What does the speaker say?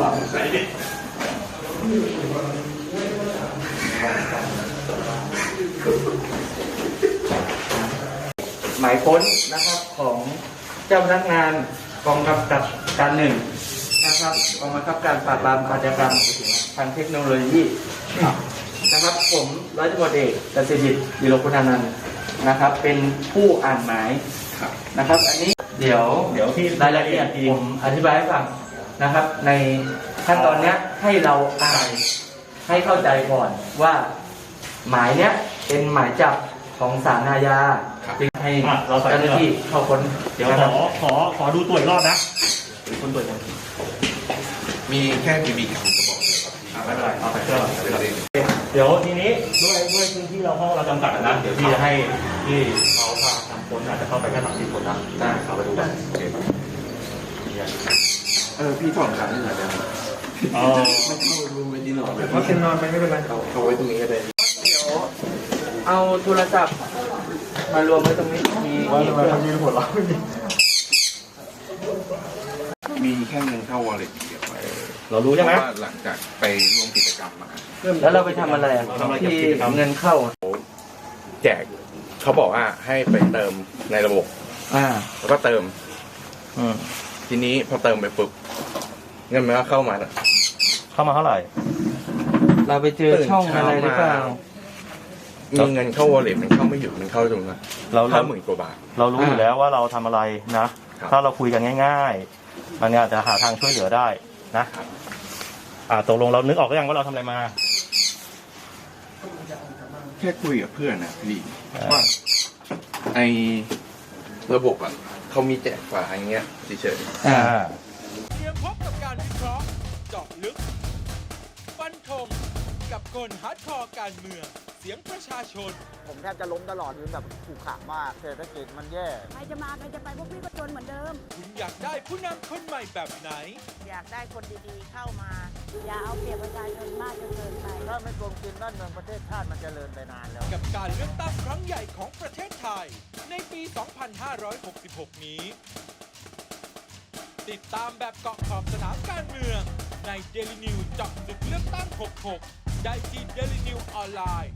บอกใส่ดิหมายค้นนะครับของเจ้าพนักงานกองกำกับการหนึ่งนะครับกองบังคับการปราบปรามอาชญากรรมทางเทคโนโลยีนะครับ ผมร้อยตำรวจเอกกสิทธิ์ดิโลกุณานันท์นะครับ เป็นผู้อ่านหมายนะครับ อันนี้เดี๋ยวเดี๋ยวพี่รายละเอียดผมอธิบายให้ฟัง นะครับ ในขั้นตอนเนี้ยให้เราอ่านให้เข้าใจก่อนว่าหมายเนี้ยเป็นหมายจับของศาลอาญาจึงให้อะเราใส่ เจ้าหน้าที่เข้าค้นเดี๋ยวนะขครัอบขอขอดูตัวอีกรอบนะค้นตัวจมีแค่บีบีกันกระบอกเดียวครับอะไม่เป็นไรเอาใส่เครื่องก่อนพี่เล่นเดี๋ยวทีนี้ด้วยด้วยพื้นที่เราห้องเราจำกัดนะเดี๋ยวพี่จะให้ที่เขาพาทำคนอาจจะเข้าไปแค่สามสิบคนนะได้เอาไปดูกันโอ เคเออพี่ถอดขาที่ไหนได้ไหมเอาไม่เข้ารูไม่ดีหรอกแบบว่าเป็นนอนไปไม่เป็นไรเอาเอาไว้ตรงนี้ก็ได้เดี๋ยวเอาโทรศัพท์มารวมไว้ตรงนี้มีมีเครื่องยืนหัวเราะมีแค่เงินเข้าวอลเล็ตเดียวไว้เรารู้ใช่ไหมเพราะว่าหลังจากไปร่วมกิจกรรมมาแล้วเราไปทำอะไรอะทำอะไรกับที่กิจกรรมเงินเข้าอะแจกเขาบอกว่าให้ไปเติมในระบบ อ่า แล้วก็เติมอืม ทีนี้พอเติมไปปุ๊บเงินมันก็เข้ามาเข้ามาเท่าไหร่ เราไปเจอช่องอะไรหรือเปล่า มีเงินเข้าวอลเล็ตมันเข้าไม่หยุดมันเข้าตรงนั้นเราเข้าหมื่นกว่าบาท เรารู้อ่าอยู่แล้วว่าเราทำอะไรนะ ครับ ถ้าเราคุยกันง่าย ๆ มันอาจจะหาทางช่วยเหลือได้นะ อ่าตกลงเรานึกออกหรือยังว่าเราทำอะไรมา แค่คุยกับเพื่อนนะพี่อ่าว่าไอระบบอะ เขามีแจกฝาอย่างเงี้ยเฉยๆอ่าเตรียมพบกับการวิเคราะห์เจาะลึกฟันธงกับคนฮาร์ดคอร์การเมือง เสียงประชาชน ผมแทบจะล้มตลอดคือแบบผูกขาดมากเศรษฐกิจมันแย่ ใครจะมาใครจะไปพวกพี่ก็จนเหมือนเดิม คุณอยากได้ผู้นำคนใหม่แบบไหน อยากได้คนดีๆเข้ามา อย่าเอาเปรียบประชาชนมากจนเกินไป ถ้าไม่โกงกินบ้านเมืองประเทศชาติมันจเจริญไปนานแล้ว กับการเลือกตั้งครั้งใหญ่ของประเทศไทย ในปี 2566 นี้ ติดตามแบบเกาะขอบสนามการเมือง ใน Daily News เจาะลึกเลือกตั้ง 66 ได้ที่ Daily News ออนไลน์